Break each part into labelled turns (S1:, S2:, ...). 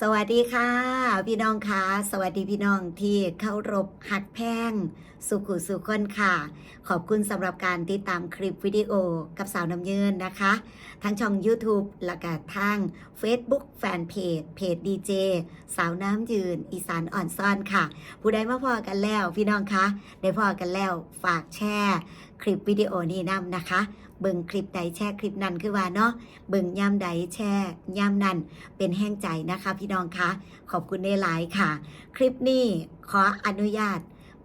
S1: สวัสดีค่ะ พี่น้องค่ะ สวัสดีพี่น้องที่เคารพหักแพงสุขุสุขคนค่ะ ขอบคุณสำหรับการติดตามคลิปวิดีโอกับสาวน้ำเยินนะคะ ทั้งช่อง YouTube และก็ทาง Facebook แฟนเพจเพจดีเจสาวน้ำยืน อีสานอ่อนซ่อนค่ะ ผู้ใดมาพอกันแล้วพี่น้องคะได้พอกันแล้วฝากแชร์คลิปวิดีโอนี้นำนะคะ เบิ่งคลิปใดแชร์คลิปนั้นคือว่าเนาะเบิ่งย่ำใดแชร์ย่ำนั้นเป็นแห้งใจนะคะ พี่น้องคะขอบคุณในหลายค่ะ คลิปนี้ขออนุญาต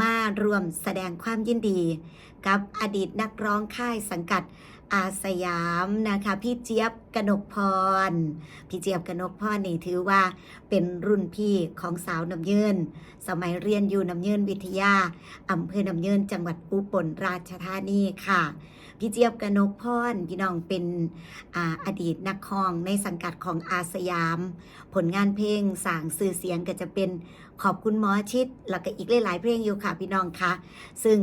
S1: มารวมแสดงความยินดี กับอดีตนักร้องค่ายสังกัดอาสยามนะคะพี่เจี๊ยบกนกพร พี่เจี๊ยบกนกพรนี่ถือว่าเป็นรุ่นพี่ของสาวน้ำเยินสมัยเรียนอยู่น้ำเยินวิทยาอำเภอน้ำเยินจังหวัดอุบลราชธานีค่ะ พี่เจี๊ยบกนกพรพี่น้องเป็นออดีตนักร้องในสังกัดของอาสยาม ผลงานเพลงสางสื่อเสียงก็จะเป็นขอบคุณหมอชิด แล้วก็อีกหลายๆเพลงอยู่ค่ะพี่น้องคะซึ่ง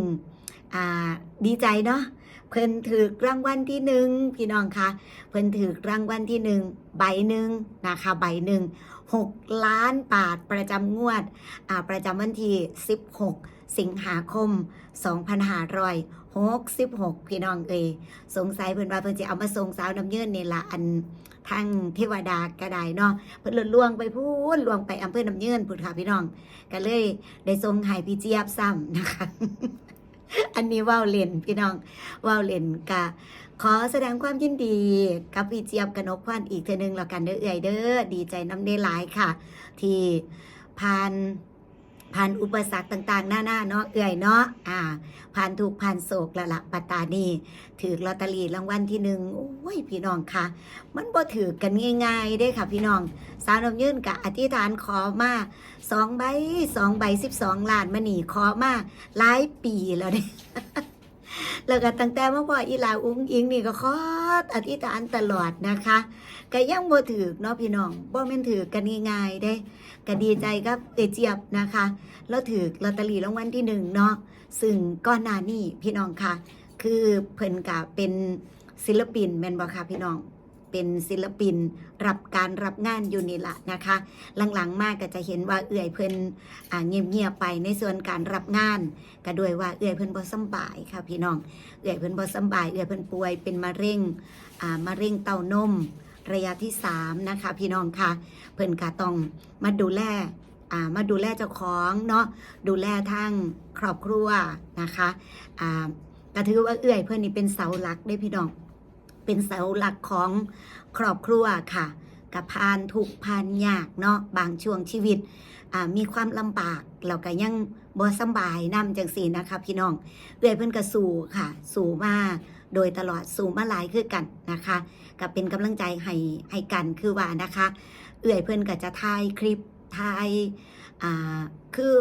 S1: ดีใจเนาะเพิ่นถือรางวัลที่หนึ่งพี่น้องคะเพิ่นถือรางวัลที่หนึ่งใบหนึ่งนะคะใบหนึ่งหกล้านบาทประจำงวดประจำวันที่16 สิงหาคม 2566 พี่น้องเอยสงสัยเพิ่นว่าเพิ่นจะเอามาส่งสาวน้ำเยินนี่ละอันทางเทวดากระไดเนาะเพิ่นลวงไปพูนลวงไปอำเภอน้ำเยินพูดค่ะพี่น้อง ก็เลยได้ทรงให้พี่เจี๊ยบซ้ำนะคะ อันนี้ว้าเล่นพี่น้องว้าเล่นกะขอแสดงความยินดีกับพี่เจี๊ยบกนกพรอีกเทนึงแล้วกันเด้อเอื่อยเด้อดีใจน้ำได้หลายค่ะ ที่ผ่าน ผ่านอุปสรรคต่างๆ หน้าๆเนาะเอื่อยเนาะอ่า ผ่านถูกผ่านโศกละละปัตตานีถือลอตเตอรี่รางวัลที่หนึ่งโอ้ยพี่น้องค่ะ มันบ่ถือกันง่ายๆได้ค่ะ พี่น้องสาวนมยื่นกะอธิษฐานขอมาสองใบสองใบสิบสองล้านมาหนีขอมาหลายปีแล้วเนี่ย แล้วก็ตั้งแต่เมื่อพออีลาอุ้งอิงนี่ก็คออธิษฐานตลอดนะคะก็ยังบ่ถือเนาะพี่น้องบ่แม่นถือกันง่ายๆได้ก็ดีใจกับเตเจียบนะคะ แล้วถือลอตเตอรี่รางวัลที่หนึ่งเนาะซึ่งก้อนหน้านี่พี่น้องค่ะ คือเพิ่นกะเป็นศิลปินแม่นบ่ค่ะพี่น้อง เป็นศิลปิน รับการรับงานอยู่นี่ละนะคะ หลังๆมากก็จะเห็นว่าเอื่อยเพิ่นอ่าเงียบๆไปในส่วนการรับงาน ก็ด้วยว่าเอื่อยเพิ่นบ่สบายค่ะพี่น้อง เอื่อยเพิ่นบ่สบาย เอื่อยเพิ่นป่วยเป็นมะเร็งมะเร็งเต้านมระยะที่3นะคะพี่น้องค่ะ เพิ่นก็ต้องมาดูแลมาดูแลเจ้าของเนาะดูแลทางครอบครัวนะคะอ่าก็ถือว่าเอื่อยเพิ่อนนี่เป็นเสาหลักได้พี่น้อง เป็นเสาหลักของครอบครัวค่ะกับพานถูกพานยากเนาะบางช่วงชีวิตมีความลำบากเราก็ยังบ่สบายนำจังสีนะคะพี่น้องเอื้อยเพิ่อนก็สู้ค่ะ สู้มาโดยตลอดสู้มาหลายคือกันนะคะก็เป็นกำลังใจให้ให้กันคือว่านะคะ เอื้อยเพิ่อนก็จะถ่ายคลิปถ่ายอ่าคือ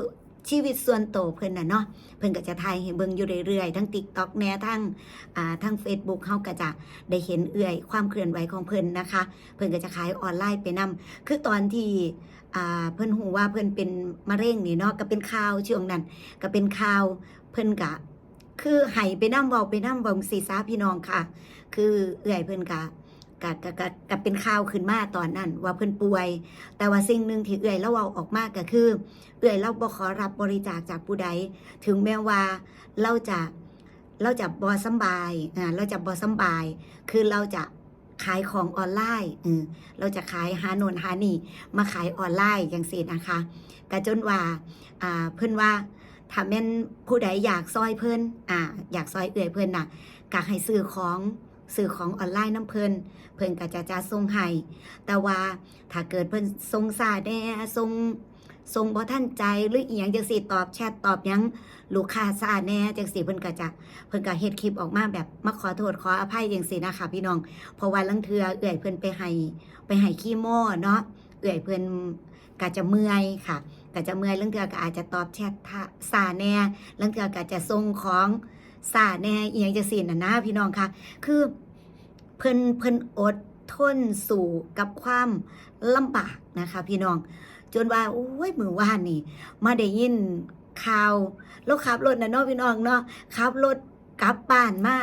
S1: ชีวิตส่วนโตวเพิ่นน่ะเนาะเพิ่นก็จะถ่ายให้เบิ่งอยู่เรื่อยๆทั้ง TikTok แน่ทั้งอ่าทั้ง Facebook เฮาก็จะได้เห็นเอื่อย ความเคลื่อนไหวของเพิ่นนะคะ เพิ่นก็จะขายออนไลน์ไปนํคือตอนที่อ่าเพิ่นหูว่าเพิ่นเป็นมะเร็งนี่เนาะก็เป็นข่าวช่วงนั้นก็เป็นข่าวเพิ่นก็คือให้ไปนํเว้าไปนํเว้าสีซาพี่น้องค่ะ คือเอื่อยเพิ่นก็ ก็ก็ก็ก็เป็นข่าวขึ้นมาตอนนั้น ว่าเพิ่นป่วย แต่ว่าสิ่งหนึ่งที่เอื่อยเราเว้าออกมากก็คือ เอื่อยเราบ่ขอรับบริจาคจากผู้ใด ถึงแม้ว่าเราจะเราจะบอสบายอ่าเราจะบอสบาย คือเราจะขายของออนไลน์อืมเราจะขายหาโนนหานี่ มาขายออนไลน์อย่างสินะคะแต่จนว่าอ่าเพื่อนว่าถ้าแม่นผู้ใดอยากซอยเพิ่นอ่าอยากซอยเอื่อยเพิ่นน่ะก็ให้ซื้อของ ซื้อของออนไลน์น้ำเพลินเพิ่นก็จะจะส่งให้แต่ว่าถ้าเกิดเพิ่นส่งสาแน่ส่งส่งบ่ทันใจหรืออีหยังจังซี่ตอบแชทตอบยังลูกค้าซาแน่จังซี่เพิ่นก็จะเพิ่นก็เฮ็ดคลิปออกมาแบบมาขอโทษขออภัยจังซี่นะคะพี่น้องเพราะว่าลังเทือเอื่อยเพิ่นไปให้ไปให้คีโมเนาะเอื่อยเพิ่นก็จะเมื่อยค่ะก็จะเมื่อยลังเทือก็อาจจะตอบแชทซาแน่ลังเทือก็จะส่งของ ซาแน่อียังจังซี่น่ะนะพี่น้องค่ะคือเพิ่นเพิ่นอดทนสู่กับความลำบากนะคะ พี่น้อง จนว่าโอ้ยมือว่านนี่ มาได้ยินข่าวแล้วขับรถนะเนาะพี่น้องเนาะขับรถกลับบ้านมา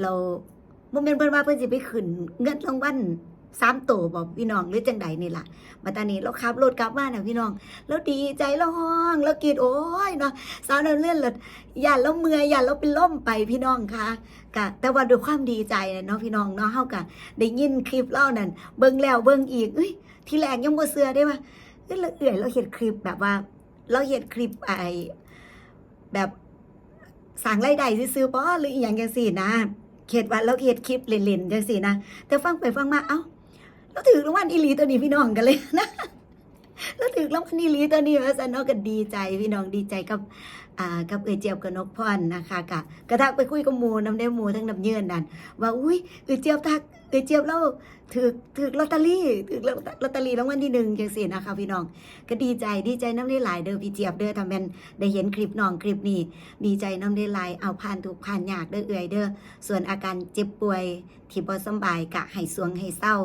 S1: เราโมเมนต์เพิ่นว่าเพิ่นสิไปขึ้นเงินรางวัล สามโตบอกพี่น้องหรือจังใดนี่ล่ะ มาตอนนี้เราขับรถกลับมาน่ะพี่น้องแล้วดีใจแล้วห้องแล้วกรีดโอ้ยเนาะสาวน้ำเลื่อนเลยอย่าแล้วเมื่อยอย่าแล้วเป็นล่มไปพี่น้องค่ะกะแต่ว่าด้วยความดีใจน่ะเนาะพี่น้องเนาะเฮากะได้ยินคลิปเล่านั่นเบิ่งแล้วเบิ่งอีกเอ้ยที่แรกยังบ่เชื่อได้ว่าเอ้ยเราเอื่อยเราเห็นคลิปแบบว่า เราเห็นคลิปไอแบบสั่งรายได้ซื้อๆบ่หรืออีหยังจังซี่นะเขตว่าเราเฮ็ดคลิปเล่นๆจังซี่นะแต่ฟังไปฟังมาเอ้า แล้วถือรางวัลอีลีตัวนี้พี่น้องกันเลยนะแล้วถือรางวัลอีลีตัวนี้ว่าสันเนาะก็ดีใจพี่น้องดีใจกับอ่ากับเอเจียบกับนกพรนะคะกะกระทักไปคุยกับหมูน้ำได้หมูทั้งน้ำเยื่อนั่นว่าอุ้ยเอเจียบทัก เอยเจี๊ยบเล่าถือถือลอตเตอรี่ถือลอตเตอรี่รางวัลที่หนึ่งจังสินะคะพี่น้อง ก็ดีใจดีใจน้ำได้หลายเด้อพี่เจี๊ยบเด้อทำเป็นได้เห็นคลิปน้องคลิปนี้ ดีใจน้ำได้หลายเอาผ่านถูกผ่านยากเด้อเอื่อยเด้อส่วนอาการเจ็บป่วยที่บ่สบายกะให้สวงให้เศร้า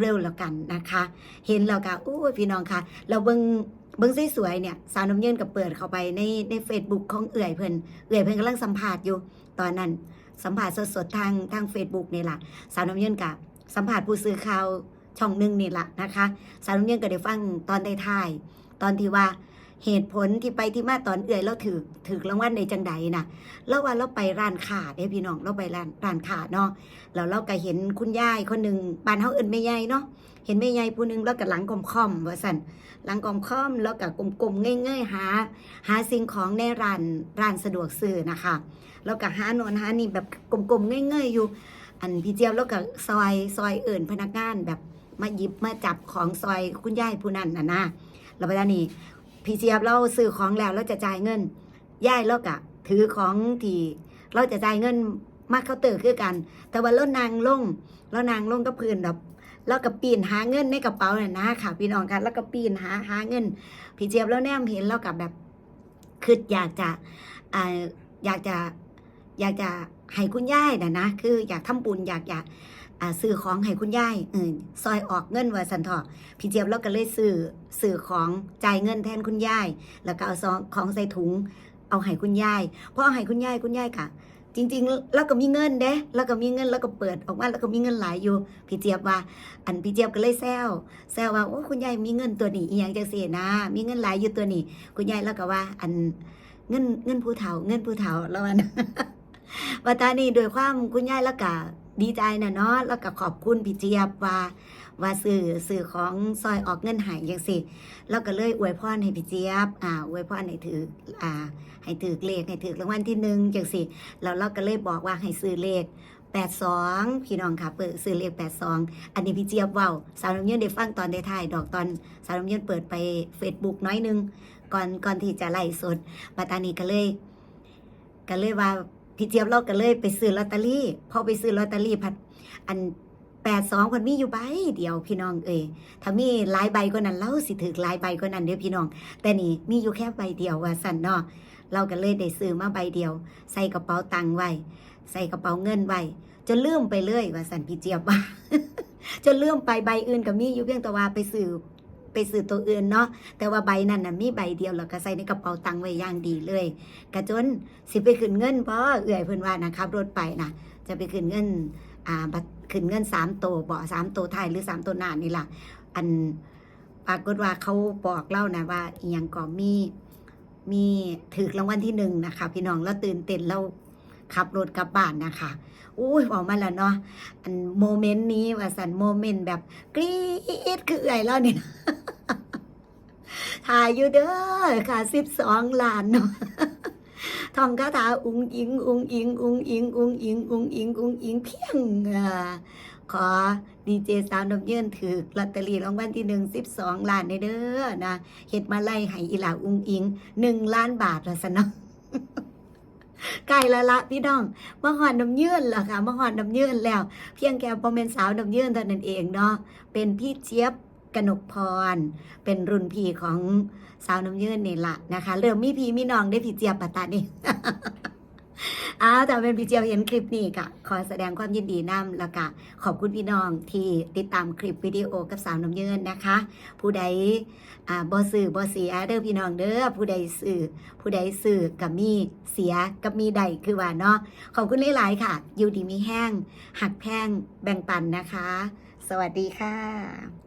S1: เร็วๆแล้วกันนะคะ เห็นแล้วก็โอ้ยพี่น้องค่ะ เราเบิ่งเบิ่งสวยๆเนี่ยสาวน้ำเยินกับเปิดเข้าไปในใน Facebook ของเอื่อยเพิ่นเอื่อยเพิ่นกำลังสัมภาษณ์อยู่ ตอนนั้น สัมผัสสดๆทางทาง Facebook นี่แหละสาวน้ำเย็นกับสัมผัสผู้สื่อข่าวช่องหนึ่งนี่แหละนะคะ สาวน้ำเย็นก็ได้ฟังตอนได้ท่าย ตอนที่ว่า เหตุผลที่ไปที่มาตอนเอื่อยเราถือถือรางวัลในจังใดนะแล้วว่าเราไปร้านค้าเด้พี่น้องเราไปร้านร้านค้าเนาะแล้วเราก็เห็นคุณยายคนหนึ่งบ้านเฮาเอิ้นแม่ยายเนาะเห็นแม่ยายผู้หนึงแล้วก็หลังกลมค่อมว่าสั่นหลังกลมค่อมแล้วก็กลมๆง่ายๆหา หาสิ่งของในร้านร้านสะดวกซื้อนะคะแล้วก็หาโนนหานี่แบบกลมๆง่ายๆอยู่ อันพี่เจียวแล้วก็ซอยซอยเอิ่นพนักงานแบบมาหยิบมาจับของซอยคุณยายผู้นั้นน่ะนะแล้วเวลานี้ พี่เจี๊ยบเราซื้อของแล้วเราจะจ่ายเงินย่ายเราก็ถือของที่เราจะจ่ายเงินมาเคาน์เตอร์คือกัน แต่ว่าเรานางลงเรานางลงกับพื้นแบบแล้วก็ปีนหาเงินในกระเป๋าเนี่ยนะค่ะ พี่น้องกันแล้วก็ปีนหาหาเงิน พี่เจี๊ยบแล้วแนมเห็นเรากับแบบคืออยากจะอ่าอยากจะอยากจะให้คุณย่ายนะนะคืออยากทำบุญอยากอยาก อ่าซื้อของให้คุณยายเออซอยออกเงินว่าสันเถอะพี่เจี๊ยบเราก็เลยซื้อซื้อของจ่ายเงินแทนคุณยายแล้วก็เอาซองของใส่ถุง เอาให้คุณยายเพราะเอาให้คุณยายคุณยายค่ะ จริง ๆ แล้วก็มีเงินเด้แล้วก็มีเงินแล้วก็เปิดออกมาแล้วก็มีเงินหลายอยู่ พี่เจี๊ยบว่า อันพี่เจี๊ยบก็เลยแซวแซวว่าโอ้คุณยายมีเงินตัวนี้อีหยังจังซี่นะ มีเงินหลายอยู่ตัวนี้คุณยายแล้วก็ว่า อันเงินเงินผู้เฒ่า เงินผู้เฒ่าแล้วมันว่าตอนนี้โดวยความคุณยายแล้วก็ ดีใจนะเนาะแล้วก็ขอบคุณพี่เจี๊ยบว่าว่าสื่อสื่อของซอยออกเงินหายจังซี่แล้วก็เลยอวยพรให้พี่เจี๊ยบอ่าอวยพรให้ถืออ่าให้ถือเลขให้ถือรางวัลที่หนึ่งจังซี่แล้วเราก็เลยบอกว่าให้ซื้อเลข82พี่น้องค่ะเปิดซื้อเลข82อันนี้พี่เจี๊ยบเว้าสาวน้ำเยืนได้ฟังตอนได้ถ่ายดอกตอนสาวน้ำเยืนเปิดไป Facebook น้อยหนึงก่อนก่อนที่จะไล่สดปัตตานีก็เลยก็เลยว่า พี่เจี๊ยบเราก็เลยไปซื้อลอตเตอรี่พอไปซื้อลอตเตอรี่พัด อัน82คนมีอยู่ใบเดียวพี่น้องเอ้ยถ้ามีหลายใบกว่านั้นเราสิถือหลายใบกว่านั้นเด้อพี่น้อง แต่นี่มีอยู่แค่ใบเดียวว่าสั่นเนาะเราก็เลยได้ซื้อมาใบเดียว ใส่กระเป๋าตังค์ไว้ ใส่กระเป๋าเงินไว้จนลืมไปเลยว่าสันพี่เจี๊ยบว่าจนลืมไปใบอื่นก็มีอยู่เพียงแต่ว่าไปซื้อ ไปซื้อตัวอื่นเนาะแต่ว่าใบนั้นน่ะมีใบเดียวแล้วก็ใส่ในกระเป๋าตังค์ไว้อย่างดีเลย กระจนสิไปขึ้นเงินเพราะเอื่อยเพิ่นว่านะครับรถไปนะจะไปขึ้นเงินอ่าบัตรขึ้นเงินสามโตวบ่สามโตวไทยหรือสามโตวหน้านี่ล่ะอันปรากฏว่าเขาบอกเล่านะว่าอีหยังก็มีมีถือรางวัลที่หนึ่งนะคะ พี่น้องแล้วตื่นเต้นแล้วขับรถกลับบ้านนะคะอุ้ยบอกมาแล้วเนาะอันโมเมนต์นี้ว่าสันโมเมนต์แบบกรี๊ดคือเอื่อยแล้วนี่ ถ่ายอยู่เด้อค่ะสิบสองล้านเนาะท่องคาถาอุ้งอิงอุ้งอิงอุ้งอิงอุ้งอิงอุ้งอิงอุ้งอิงเพียงอ่าขอดีเจสาวน้ำเยื่นถือลอตเตอรี่รางวัลที่หนึ่งสิบสองล้านในเด้อนะเฮ็ดมาไล่ให้อีหลาอุ้งอิงหนึ่งล้านบาทละสนะใกล้และละพี่น้องมาหอนน้ำเยื่นล่ะค่ะมาหอนน้ำเยื่นแล้ว เพียงแค่พอเป็นสาวน้ำเยื่นเท่านั้นเองเนาะเป็นพี่เจี๊ยบ กนกพร เป็นรุ่นพี่ของสาวน้ำเยื่นนี่ละนะคะ เริ่มมีพี่มีน้องได้พี่เจี๊ยบปะตานี่อ้าวแต่เป็นพี่เจี๊ยบเห็นคลิปนี้ก็ขอแสดงความยินดีนำแล้วก็ขอบคุณพี่น้องที่ติดตามคลิปวิดีโอกับสาวน้ำเยื่นนะคะ ผู้ใดอ่าบ่ซื้อบ่เสียเด้อพี่น้องเด้อผู้ใดซื้อผู้ใดซื้อกับมีเสียกับมีใดคือว่าเนาะขอบคุณหลายๆค่ะ อยู่ดีมีแห้งหักแพงแบ่งปันนะคะ สวัสดีค่ะ